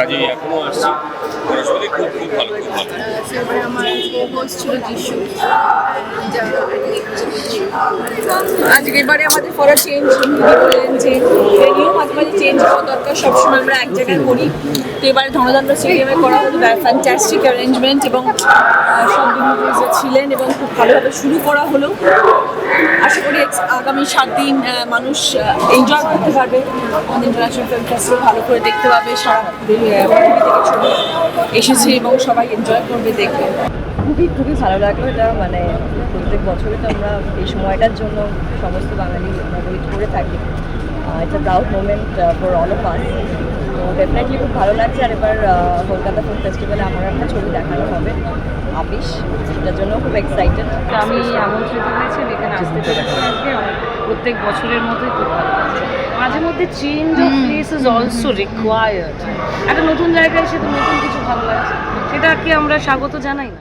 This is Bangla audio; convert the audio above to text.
কাজে এখনও আসছি। ওরা সত্যি খুব খুব ভালো খুব ভালো। তারপরে আমার আজকে এবারে আমাদের ফর চেঞ্জ বললেন যে মাঝে মাঝে চেঞ্জ হওয়া দরকার সবসময় আমরা এক জায়গায় করি। তো এবারে ধনদন্ড স্টেডিয়ামে করা হলো ফ্যান্টাস্টিক অ্যারেঞ্জমেন্ট এবং সব ডিমিটারিজরা ছিলেন এবং খুব ভালোভাবে শুরু করা হলো। আশা করি আগামী সাত দিন মানুষ এনজয় করতে পারবে। আমাদের ইন্টারন্যাশনাল ফিল্ম ফেস্টিভ্যাল ভালো করে দেখতে পাবে, সারা পৃথিবী থেকে ছবি এসেছে এবং সবাই এনজয় করবে, দেখবে। খুবই খুবই ভালো লাগল এটা মানে প্রত্যেক বছরই তো আমরা এই সময়টার জন্য সমস্ত বাঙালি আমরা ওয়েট করে থাকি। এটা proud moment for all of us তো ডেফিনেটলি খুব ভালো লাগছে। আর এবার আহ, কলকাতা ফিল্ম ফেস্টিভ্যালে আমার একটা ছবি দেখানো হবে আপিস সেটার জন্য খুব এক্সাইটেড তো আমি আমন্ত্রিত হয়েছি আমি এখানে আসতে পেরেছি আজকে। অনেক প্রত্যেক বছরের মতোই খুব ভালো লাগছে। মাঝে মধ্যে change of place is also required একটা নতুন জায়গায় এসে তো নতুন কিছু ভালো লাগছে। সেটাকে আমরা স্বাগত জানাই না।